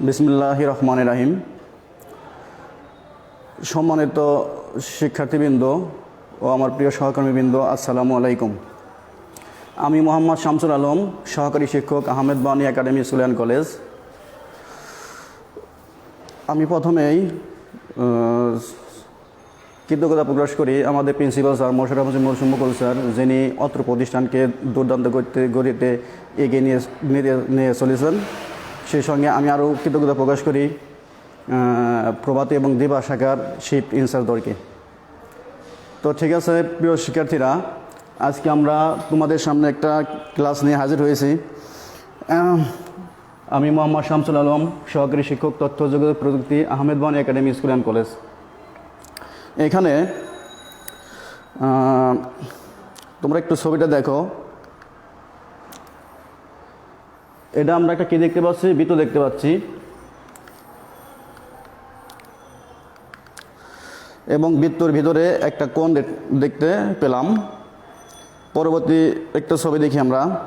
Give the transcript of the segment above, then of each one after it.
বিসমুল্লাহ রহমান রাহিম সম্মানিত শিক্ষার্থীবৃন্দ ও আমার প্রিয় সহকর্মীবৃন্দ, আসসালামু আলাইকুম। আমি মোহাম্মদ শামসুল আলম, সহকারী শিক্ষক আহমেদ বানি একাডেমি, সুলিয়ান কলেজ। আমি প্রথমেই কৃতজ্ঞতা প্রকাশ করি আমাদের প্রিন্সিপাল স্যার মোশারফ হোসেন মৌসুম মুকুল স্যার, যিনি অত্র প্রতিষ্ঠানকে দুর্দান্ত করতে গড়িতে এগিয়ে নিয়ে- নিয়ে চলেছেন। সেই সঙ্গে আমি আরও কৃতজ্ঞতা প্রকাশ করি প্রভাতী এবং দিবা শাখার শিফট ইনচার্জদেরকে তো ঠিক আছে, প্রিয় শিক্ষার্থীরা, আজকে আমরা তোমাদের সামনে একটা ক্লাস নিয়ে হাজির হয়েছি। আমি মোহাম্মদ শামসুল আলম, সহকারী শিক্ষক, তথ্য যোগাযোগ প্রযুক্তি, Ahmed Ban academy school and college. এখানে তোমরা একটু ছবিটা দেখো। এটা আমরা একটা কি দেখতে পাচ্ছি? বৃত্ত দেখতে পাচ্ছি। এবং বৃত্তর ভিতরে একটা কোণ দেখ- দেখতে পেলাম। পরবর্তী একটা ছবি দেখি আমরা।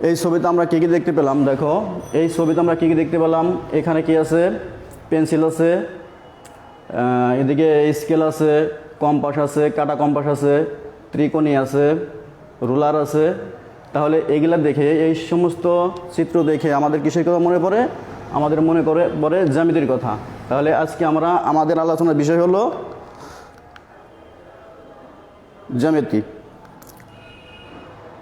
এই ছবিতে আমরা কী কী দেখতে পেলাম? দেখো, এই ছবিতে আমরা কী কী দেখতে পেলাম? এখানে কি আছে? পেন্সিল আছে। এদিকে স্কেল আছে, কম্পাস আছে, কাটা কম্পাস আছে। ত্রিকোণী আছে, রুলার আছে, তাহলে এইগুলা দেখে, এই সমস্ত চিত্র দেখে আমাদের কিসের কথা মনে পড়ে? আমাদের মনে করে, পড়ে জ্যামিতির কথা। তাহলে আজকে আমরা, আমাদের আলোচনার বিষয় হলো জ্যামিতি।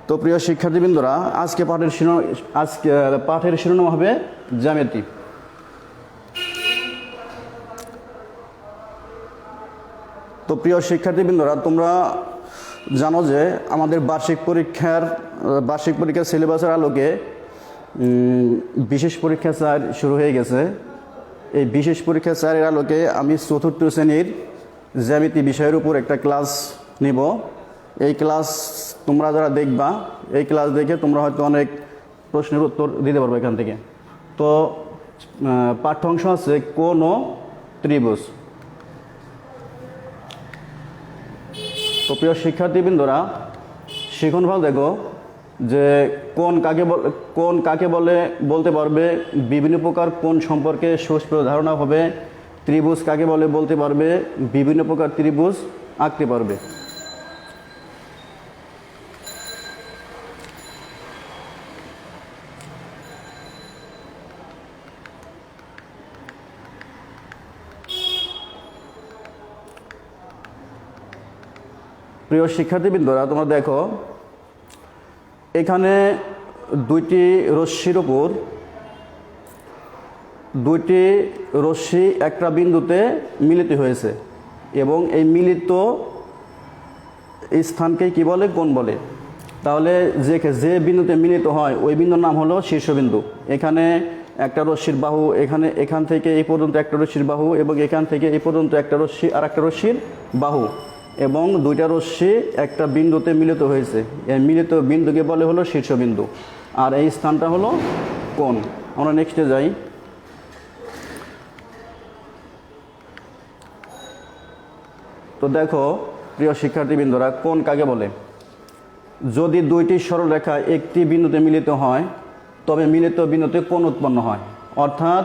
তো প্রিয় শিক্ষার্থীবৃন্দরা, আজকে পাঠের শিরো, আজকে পাঠের শিরোনাম হবে জ্যামিতি। তো প্রিয় শিক্ষার্থীবৃন্দরা, তোমরা জানো যে আমাদের বার্ষিক পরীক্ষার বার্ষিক পরীক্ষার সিলেবাসের আলোকে বিশেষ পরীক্ষা স্যার শুরু হয়ে গেছে। এই বিশেষ পরীক্ষা চারের আলোকে আমি চতুর্থ শ্রেণির জ্যামিতি বিষয়ের উপর একটা ক্লাস নিব। এই ক্লাস তোমরা যারা দেখবা, এই ক্লাস দেখে তোমরা হয়তো অনেক প্রশ্নের উত্তর দিতে পারবে এখান থেকে। তো পাঠ্য অংশ আছে কোন ত্রিভুজ। তো প্রিয় শিক্ষার্থীবৃন্দরা, শিখন ভালো দেখো যে কোন কাকে কোন কাকে বলে, বলতে পারবে, বিভিন্ন প্রকার কোন সম্পর্কে সুস্পষ্ট ধারণা হবে, ত্রিভুজ কাকে বলে বলতে পারবে, বিভিন্ন প্রকার ত্রিভুজ আঁকতে পারবে। প্রিয় শিক্ষার্থীবৃন্দরা, তোমরা দেখো, এখানে দুইটি রশ্মির উপর, দুইটি রশ্মি একটা বিন্দুতে মিলিত হয়েছে এবং এই মিলিত স্থানকে কি বলে? কোন বলে। তাহলে যে যে বিন্দুতে মিলিত হয়, ওই বিন্দুর নাম হলো শীর্ষবিন্দু। এখানে একটা রশ্মির বাহু, এখানে এখান থেকে এই পর্যন্ত একটা রশ্মির বাহু এবং এখান থেকে এই পর্যন্ত একটা রশ্মি আর একটা রশ্মির বাহু। এবং দুইটা রশ্মি একটা বিন্দুতে মিলিত হয়েছে। এই মিলিত বিন্দুকে বলে হলো শীর্ষবিন্দু। আর এই স্থানটা হলো কোন আমরা নেক্সটে যাই। তো দেখো, প্রিয় শিক্ষার্থীবৃন্দরা কোন কাকে বলে? যদি দুইটি সরলরেখা একটি বিন্দুতে মিলিত হয়, তবে মিলিত বিন্দুতে কোন উৎপন্ন হয়। অর্থাৎ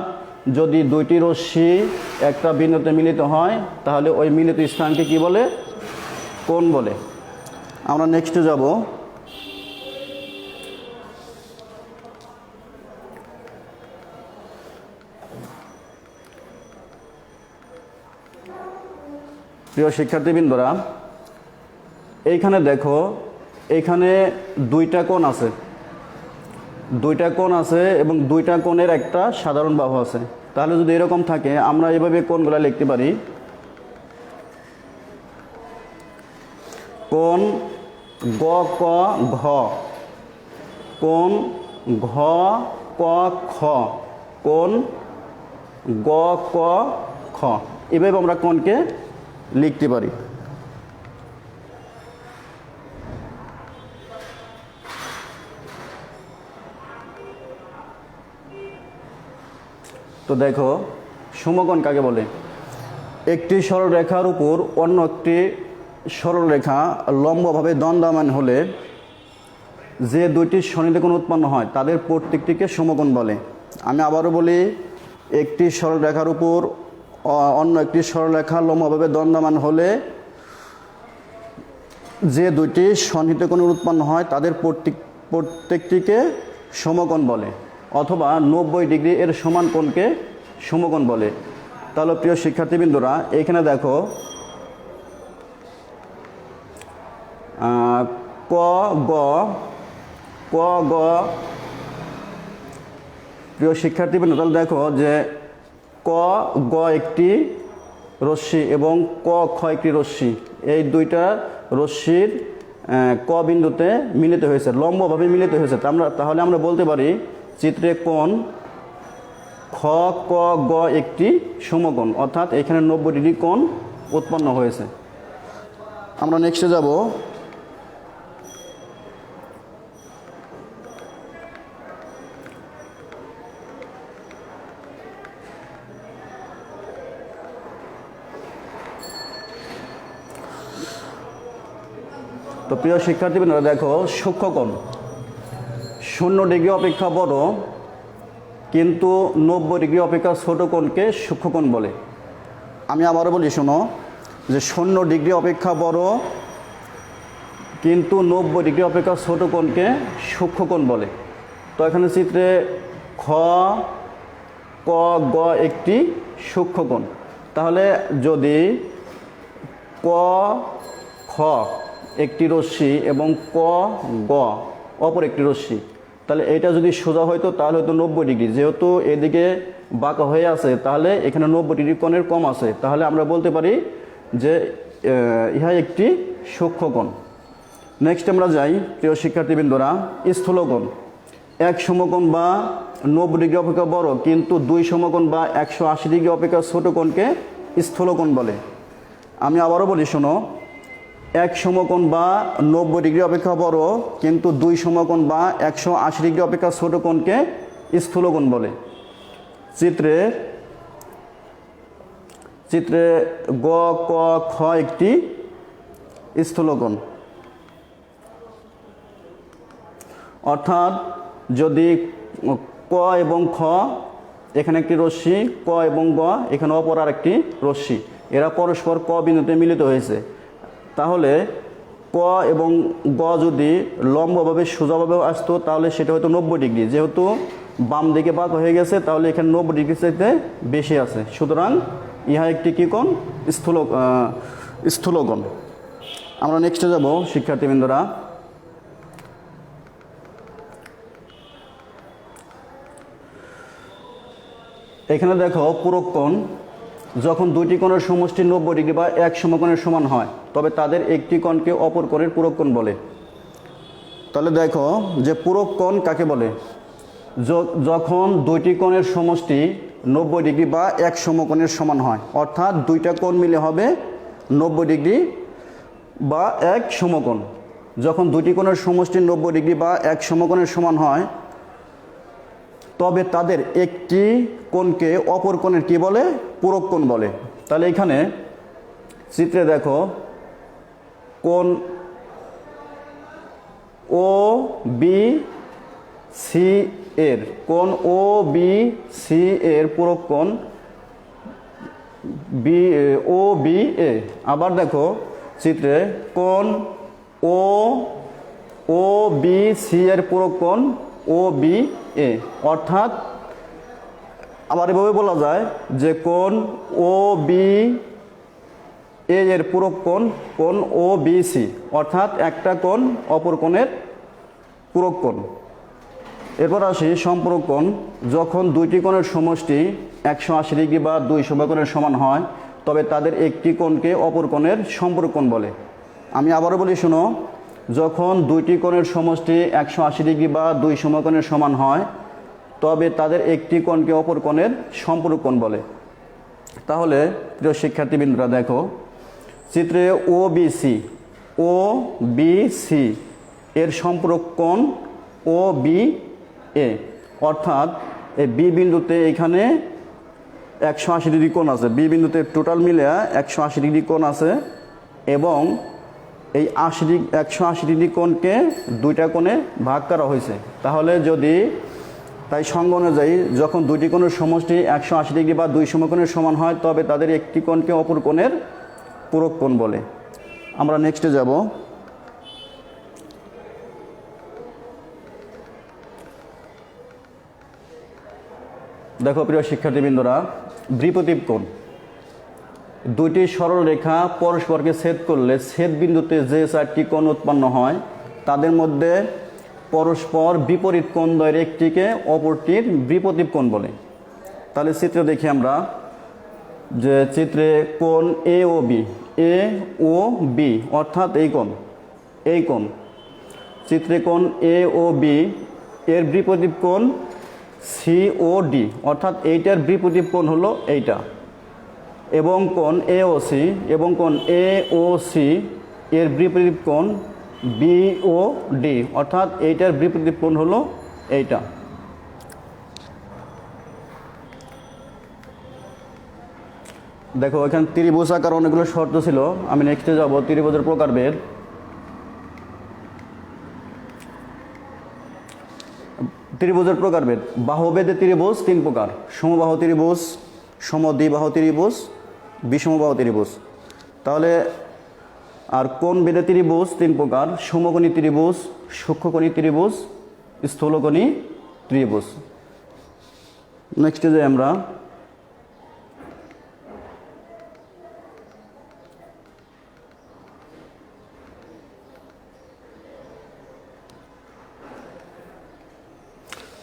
যদি দুইটি রশ্মি একটা বিন্দুতে মিলিত হয়, তাহলে ওই মিলিত স্থানকে কি বলে? কোন বলে? আমরা নেক্সটে যাব। প্রিয় শিক্ষার্থীবৃন্দরা, এইখানে দেখো, এইখানে দুইটা কোণ আছে। দুইটা কোণ আছে এবং দুইটা কোণের একটা সাধারণ বাহু আছে। তাহলে যদি এরকম থাকে, আমরা এভাবে কোণগুলো লিখতে পারি। কোণ গ ক ঘ? কোন ঘ ক খ? কোন গ ক খ? এভাবে আমরা কোনকে লিখতে পারি? তো দেখো, সমকোণ কাকে বলে? একটি সরলরেখার উপর অন্য একটি সরলরেখা লম্বভাবে দণ্ডায়মান হলে যে দুইটি কোণ উৎপন্ন হয়, তাদের প্রত্যেকটিকে সমকোণ বলে। আমি আবারও বলি, একটি সরলরেখার উপর অন্য একটি সরলরেখা লম্বভাবে দ্বন্দ্বমান হলে যে দুইটি সন্নিহিত কোণের উৎপন্ন হয়, তাদের প্রত্যেক প্রত্যেকটিকে সমকোণ বলে, অথবা নব্বই ডিগ্রি এর সমান কোণকে সমকোণ বলে। তাহলে প্রিয় শিক্ষার্থীবৃন্দরা, এখানে দেখো ক, গ ক, গ। প্রিয় শিক্ষার্থীবৃন্দ তাহলে দেখো যে ক, গ একটি রশ্মি এবং ক, খ একটি রশ্মি। এই দুইটা রশ্মির ক বিন্দুতে মিলিত হয়েছে, লম্বভাবে মিলিত হয়েছে। আমরা, তাহলে আমরা বলতে পারি চিত্রে কোণ খ, ক, গ একটি সমকোণ, অর্থাৎ এখানে নব্বই ডিগ্রি কোণ উৎপন্ন হয়েছে। আমরা নেক্সটে যাব। তো প্রিয় শিক্ষার্থী শিক্ষার্থীবৃন্দরা দেখো সূক্ষ্মকোণ শূন্য ডিগ্রি অপেক্ষা বড়, কিন্তু নব্বই ডিগ্রি অপেক্ষা ছোট কোণকে সূক্ষ্মকোণ বলে। আমি আবারও বলি, শোনো, যে শূন্য ডিগ্রি অপেক্ষা বড়, কিন্তু নব্বই ডিগ্রি অপেক্ষা ছোট কোণকে সূক্ষ্মকোণ বলে। তো এখানে চিত্রে খ, ক, গ একটি সূক্ষ্মকোণ তাহলে যদি ক, খ একটি রশ্মি এবং ক, গ, অপর একটি রশ্মি। তাহলে এটা যদি সোজা হয়তো তাহলে হয়তো নব্বই ডিগ্রি। যেহেতু এদিকে বাঁকা হয়ে আছে, তাহলে এখানে নব্বই ডিগ্রি কোণের কম আছে। তাহলে আমরা বলতে পারি যে ইহা একটি সূক্ষ্মকোণ। নেক্সট আমরা যাই, প্রিয় শিক্ষার্থীবৃন্দরা, স্থূলকোণ। এক সমকোণ বা নব্বই ডিগ্রি অপেক্ষা বড়, কিন্তু দুই সমকোণ বা একশো আশি ডিগ্রি অপেক্ষা ছোট কোণকে স্থূলকোণ বলে। আমি আবারও বলি, শোনো এক সমকোণ বা নব্বই ডিগ্রি অপেক্ষা বড়, কিন্তু দুই সমকোণ বা একশো আশি ডিগ্রি অপেক্ষা ছোট কোণকে স্থূলকোণ বলে। চিত্রে চিত্রে গ, ক, খ একটি স্থূলকোণ। অর্থাৎ যদি ক এবং খ, এখানে একটি রশ্মি, ক এবং গ, এখানে অপর আর একটি রশ্মি। এরা পরস্পর ক বিন্দুতে মিলিত হয়েছে। তাহলে ক এবং গ যদি লম্বভাবে সোজাভাবে আসতো তাহলে সেটা হয়তো নব্বই ডিগ্রি। যেহেতু বাম দিকে বাঁক হয়ে গেছে তাহলে এখানে নব্বই ডিগ্রি চাইতে বেশি আছে। সুতরাং ইহা একটি কী কোণ? স্থূল আহ, স্থূলকোণ আমরা নেক্সটে যাব শিক্ষার্থীবৃন্দরা। এখানে দেখো পুরক কোণ। যখন দুইটি কোণের সমষ্টি নব্বই ডিগ্রি বা এক সমকোণের সমান হয়, তবে তাদের একটি কোণকে অপর কোণের পুরক কোণ বলে। তাহলে দেখো যে পুরক কোণ কাকে বলে? যখন দুইটি কোণের সমষ্টি নব্বই ডিগ্রি বা এক সমকোণের সমান হয়, অর্থাৎ দুইটা কোণ মিলে হবে নব্বই ডিগ্রি বা এক সমকোণ। যখন দুইটি কোণের সমষ্টি নব্বই ডিগ্রি বা এক সমকোণের সমান হয়, তবে তাদের একটি কোণকে অপর কোণের কি বলে? পূরক কোণ বলে। তাহলে এখানে চিত্রে দেখো কোণ ও বি সি এর কোণ ও বি সি এর পূরক কোণ বি, ও বি এ। আবার দেখো চিত্রে কোণ ও ও বি সি এর পূরক কোণ ও বি এ। অর্থাৎ আবার এভাবে বলা যায় যে কোন ও বি এ এর পূরক কোণ কোণ ও বি সি অর্থাৎ একটা কোণ অপর কোণের পূরক কোণ। এরপর আসি সম্পর্ক কোণ। যখন দুইটি কোণের সমষ্টি একশো আশি ডিগ্রি বা দুই সমকোণের সমান হয়, তবে তাদের একটি কোণকে অপর কোণের সম্পর্ক কোণ বলে। আমি আবারও বলি, শোনো, যখন দুইটি কোণের সমষ্টি একশো আশি ডিগ্রি বা দুই সমকোণের সমান হয় তবে তাদের একটি কোণকে অপর কোণের সম্পর্ক কোণ বলে। তাহলে, প্রিয় শিক্ষার্থীবৃন্দরা, দেখো, চিত্রে O B C O B C এর সম্পর্ক কোণ ও বি এ অর্থাৎ, এই বি বিন্দুতে এখানে একশো আশি ডিগ্রি কোণ আছে। বি বিন্দুতে টোটাল মিলে একশো আশি ডিগ্রি কোণ আছে এবং এই আশি ডিগ্রি, একশো আশি ডিগ্রি কোণকে দুইটা কোণে ভাগ করা হয়েছে। তাহলে যদি তাই সঙ্গ অনুযায়ী যখন দুইটি কোণের সমষ্টি একশো আশি ডিগ্রি বা দুই সমকোণের সমান হয়, তবে তাদের একটি কোণকে অপর কোণের পূরক কোণ বলে। আমরা নেক্সটে যাব। দেখো প্রিয় শিক্ষার্থীবৃন্দরা দ্বিপ্রতীপ কোণ। দুইটি সরল রেখা পরস্পরকে ছেদ করলে ছেদ বিন্দুতে যে চারটি কোণ উৎপন্ন হয়, তাদের মধ্যে পরস্পর বিপরীত কোণ দ্বয়ের একটিকে অপরটির বিপরীত কোণ বলে। তাহলে চিত্র দেখি আমরা যে চিত্রে কোণ এ ও বি এ ও বি অর্থাৎ এই কোণ এই কোণ। চিত্রে কোণ এ ও বি এর বিপরীত কোণ সি ও ডি অর্থাৎ এইটার বিপরীত কোণ হলো এইটা। এবং কোণ এ ও সি এবং কোণ এ ও সি এর বিপরীত কোণ বি ও ডি অর্থাৎ এইটার বিপরীত হলো এইটা। দেখো, এখানে ত্রিভুজ আকার অনেকগুলো শর্ত ছিল। আমি নেক্সটে যাব, ত্রিভুজের প্রকারভেদ ত্রিভুজের প্রকারভেদ বাহুভেদে ত্রিভুজ, তিন প্রকার। সমবাহ ত্রিভুজ, সমদ্বিবাহ ত্রিভুজ, বিষমবাহ ত্রিভুজ। তাহলে আর কোন বেদে ত্রিভুজ? তিন প্রকার। সমকোণী ত্রিভুজ, সূক্ষ্মকোণী ত্রিভুজ, স্থূলকোণী ত্রিভুজ। নেক্সটে যে আমরা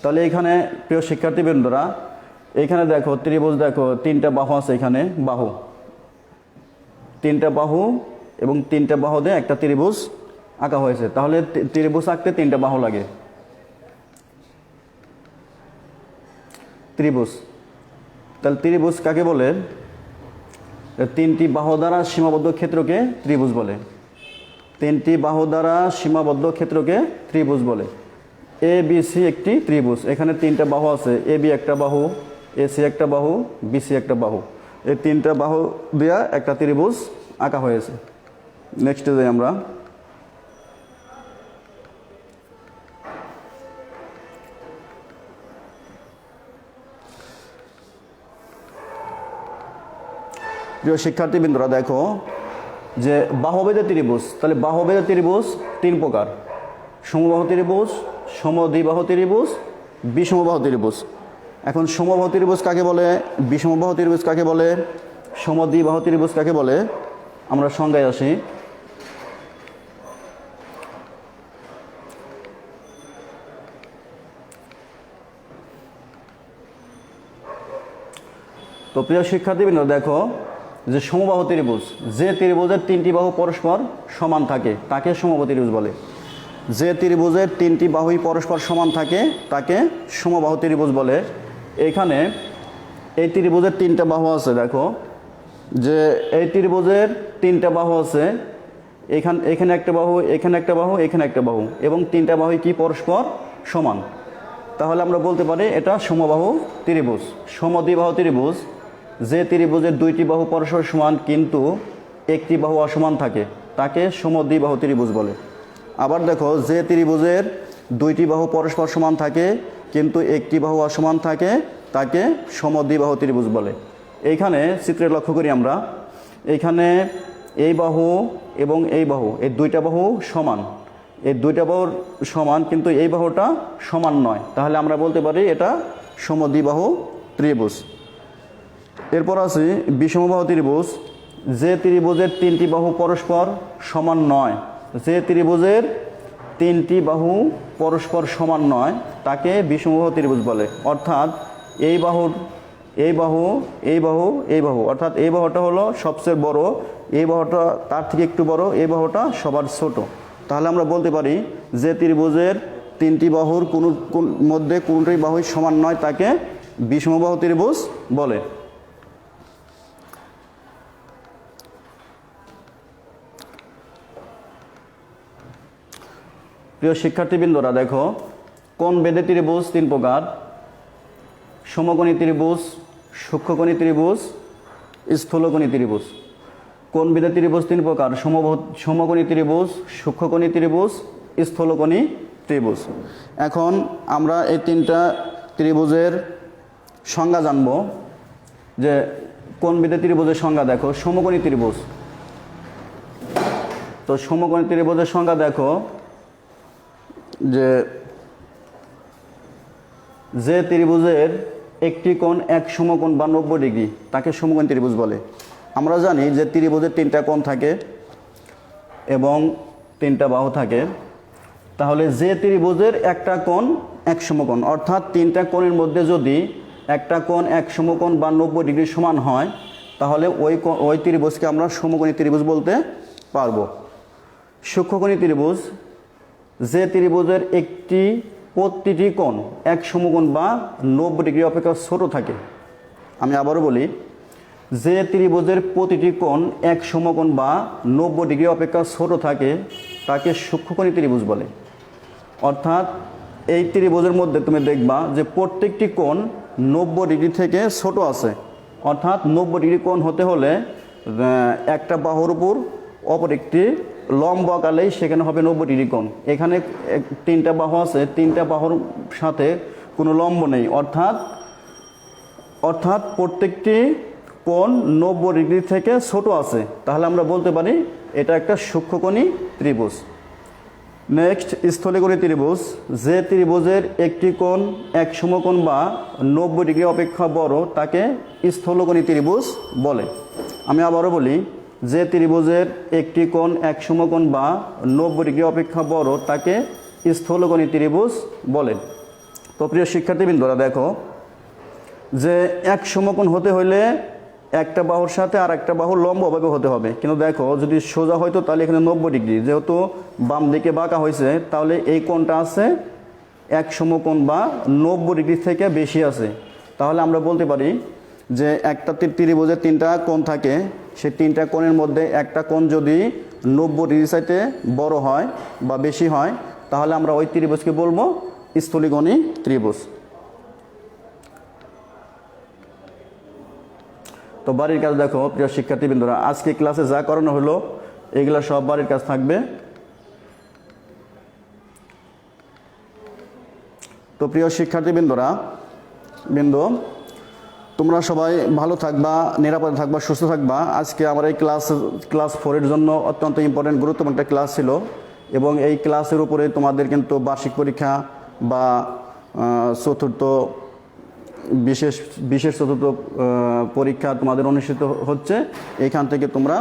তাহলে এখানে প্রিয় শিক্ষার্থীবৃন্দরা, এখানে দেখো ত্রিভুজ দেখো, তিনটা বাহু আছে এখানে, বাহু। তিনটা বাহু এবং তিনটা বাহু দিয়ে একটা ত্রিভুজ আঁকা হয়েছে। তাহলে ত্রিভুজ আঁকতে তিনটা বাহু লাগে। ত্রিভুজ। তাহলে ত্রিভুজ কাকে বলে? তিনটি বাহু দ্বারা সীমাবদ্ধ ক্ষেত্রকে ত্রিভুজ বলে। তিনটি বাহু দ্বারা সীমাবদ্ধ ক্ষেত্রকে ত্রিভুজ বলে। এ, বি, সি একটি ত্রিভুজ। এখানে তিনটা বাহু আছে। এ, বি একটা বাহু, এ, সি একটা বাহু, বি, সি একটা বাহু। এই তিনটা বাহু দেওয়া একটা ত্রিভুজ আঁকা হয়েছে। নেক্সটে যাই আমরা। প্রিয় শিক্ষার্থীবৃন্দরা, দেখো যে বাহুবেদে ত্রিভুজ, তাহলে বাহুবেদে ত্রিভুজ তিন প্রকার। সমবাহ ত্রিভুজ, সমদ্বিবাহ ত্রিভুজ, বিষমবাহ ত্রিভুজ। এখন সমবাহ ত্রিভুজ কাকে বলে? বিষমবাহ ত্রিভুজ কাকে বলে? সমদ্বিবাহ ত্রিভুজ কাকে বলে? আমরা সংজ্ঞায় আসি। প্রিয় শিক্ষার্থীবৃন্দ, দেখো যে সমবাহু ত্রিভুজ, যে ত্রিভুজের তিনটি বাহু পরস্পর সমান থাকে, তাকে সমবাহু ত্রিভুজ বলে। যে ত্রিভুজের তিনটি বাহুই পরস্পর সমান থাকে, তাকে সমবাহু ত্রিভুজ বলে। এখানে এই ত্রিভুজের তিনটা বাহু আছে, দেখো। যে এই ত্রিভুজের তিনটা বাহু আছে, এখান, এখানে একটা বাহু, এখানে একটা বাহু, এখানে একটা বাহু, এবং তিনটা বাহুই কি পরস্পর সমান? তাহলে আমরা বলতে পারি এটা সমবাহু ত্রিভুজ, সমদ্বিবাহু ত্রিভুজ। যে ত্রিভুজের দুইটি বাহু পরস্পর সমান কিন্তু একটি বাহু অসমান থাকে, তাকে সমদ্বিবাহু ত্রিভুজ বলে। আবার দেখো, যে ত্রিভুজের দুইটি বাহু পরস্পর সমান থাকে, কিন্তু একটি বাহু অসমান থাকে, তাকে সমদ্বিবাহু ত্রিভুজ বলে। এইখানে চিত্রে লক্ষ্য করি আমরা। এইখানে এই বাহু এবং এই বাহু, এই দুইটা বাহু সমান। এই দুইটা বাহুর সমান কিন্তু এই বাহুটা সমান নয়। তাহলে আমরা বলতে পারি এটা সমদ্বিবাহু ত্রিভুজ। এরপর আছে বিষমবাহু ত্রিভুজ। যে ত্রিভুজের তিনটি বাহু পরস্পর সমান নয়। যে ত্রিভুজের তিনটি বাহু পরস্পর সমান নয়, তাকে বিষমবাহু ত্রিভুজ বলে। অর্থাৎ এই বাহুর, এই বাহু এই বাহু এই বাহু। অর্থাৎ এই বাহুটা হলো সবচেয়ে বড়, এই বাহুটা তার থেকে একটু বড়, এই বাহুটা সবার ছোট। তাহলে আমরা বলতে পারি যে ত্রিভুজের তিনটি বাহুর কোনো মধ্যে কোনটি বাহুই সমান নয়, তাকে বিষমবাহু ত্রিভুজ বলে। প্রিয় শিক্ষার্থীবৃন্দরা, দেখো, কোন বেদে ত্রিভুজ তিন প্রকার? সমকোণী ত্রিভুজ, সূক্ষ্মকোণী ত্রিভুজ, স্থূলকোণী ত্রিভুজ। কোন বেদে ত্রিভুজ তিন প্রকার? সমকোণী ত্রিভুজ, সূক্ষ্মকোণী ত্রিভুজ, স্থূলকোণী ত্রিভুজ। এখন আমরা এই তিনটা ত্রিভুজের সংজ্ঞা জানব, যে কোন বিধে ত্রিভুজের সংজ্ঞা, দেখো, সমকোণী ত্রিভুজ। তো সমকোণী ত্রিভুজের সংজ্ঞা, দেখো যে যে ত্রিভুজের একটি কোণ এক সমকোণ বা নব্বই ডিগ্রি, তাকে সমকোণ ত্রিভুজ বলে। আমরা জানি যে ত্রিভুজের তিনটা কোণ থাকে এবং তিনটা বাহু থাকে। তাহলে যে ত্রিভুজের একটা কোণ এক সমকোণ, অর্থাৎ তিনটা কোণের মধ্যে যদি একটা কোণ এক সমকোণ বা নব্বই ডিগ্রি সমান হয়, তাহলে ওই ওই ত্রিভুজকে আমরা সমকোণী ত্রিভুজ বলতে পারব। সূক্ষ্মকোণী ত্রিভুজ যে ত্রিভুজের একটি প্রতিটি কোণ এক সমকোণ বা নব্বই ডিগ্রি অপেক্ষা ছোট থাকে। আমি আবারও বলি, যে ত্রিভুজের প্রতিটি কোণ এক সমকোণ বা নব্বই ডিগ্রি অপেক্ষা ছোট থাকে, তাকে সূক্ষ্মকোণী ত্রিভুজ বলে। অর্থাৎ এই ত্রিভুজের মধ্যে তুমি দেখবা যে প্রত্যেকটি কোণ নব্বই ডিগ্রি থেকে ছোট আছে। অর্থাৎ নব্বই ডিগ্রি কোণ হতে হলে একটা বাহুর উপর অপর একটি লম্ব আকালেই সেখানে হবে নব্বই ডিগ্রি কোণ। এখানে তিনটা বাহু আছে, তিনটা বাহুর সাথে কোনো লম্ব নেই। অর্থাৎ অর্থাৎ প্রত্যেকটি কোণ নব্বই ডিগ্রি থেকে ছোট আছে। তাহলে আমরা বলতে পারি এটা একটা সূক্ষ্মকোণী ত্রিভুজ। নেক্সট স্থলীকোণী ত্রিভুজ। যে ত্রিভুজের একটি কোণ এক সমকোণ বা নব্বই ডিগ্রি অপেক্ষা বড়, তাকে স্থলকোণী ত্রিভুজ বলে। আমি আবারও বলি যে ত্রিভুজের একটি কোণ এক সমকোণ বা নব্বই ডিগ্রি অপেক্ষা বড়, তাকে স্থলকোণী ত্রিভুজ বলে। তো প্রিয় শিক্ষার্থীবৃন্দরা, দেখো, যে এক সমকোণ হতে হইলে একটা বাহুর সাথে আর একটা বাহু লম্বভাবে হতে হবে। কিন্তু দেখো, যদি সোজা হয়তো তাহলে এখানে নব্বই ডিগ্রি। যেহেতু বাম দিকে বাঁকা হয়েছে তাহলে এই কোণটা আছে এক সমকোণ বা নব্বই ডিগ্রি থেকে বেশি আছে। তাহলে আমরা বলতে পারি যে একটা ত্রি- ত্রিভুজের তিনটা কোণ থাকে, সেই তিনটা কোণের মধ্যে একটা কোণ যদি নব্বই ডিগ্রি চাইতে বড় হয় বা বেশি হয়, তাহলে আমরা ওই ত্রিভুজকে বলব স্থলীকোণী ত্রিভুজ। তো বাড়ির কাজ দেখো, প্রিয় শিক্ষার্থীবৃন্দরা, আজকে ক্লাসে যা করানো হলো, এগুলো সব বাড়ির কাজ থাকবে। তো প্রিয় শিক্ষার্থীবৃন্দরা, বিন্দু তোমরা সবাই ভালো থাকবা, নিরাপদে থাকবা, সুস্থ থাকবা। আজকে আমার এই ক্লাস ক্লাস ফোরের জন্য অত্যন্ত ইম্পর্টেন্ট গুরুত্বপূর্ণ একটা ক্লাস ছিল এবং এই ক্লাসের উপরে তোমাদের কিন্তু বার্ষিক পরীক্ষা বা চতুর্থ, বিশেষ বিশেষ চতুর্থ পরীক্ষা তোমাদের অনুষ্ঠিত হচ্ছে। এইখান থেকে তোমরা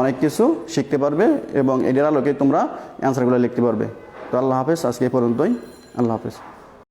অনেক কিছু শিখতে পারবে এবং এটার আলোকে তোমরা অ্যান্সারগুলো লিখতে পারবে। তো আল্লাহ হাফেজ, আজকে পর্যন্তই। আল্লাহ হাফেজ।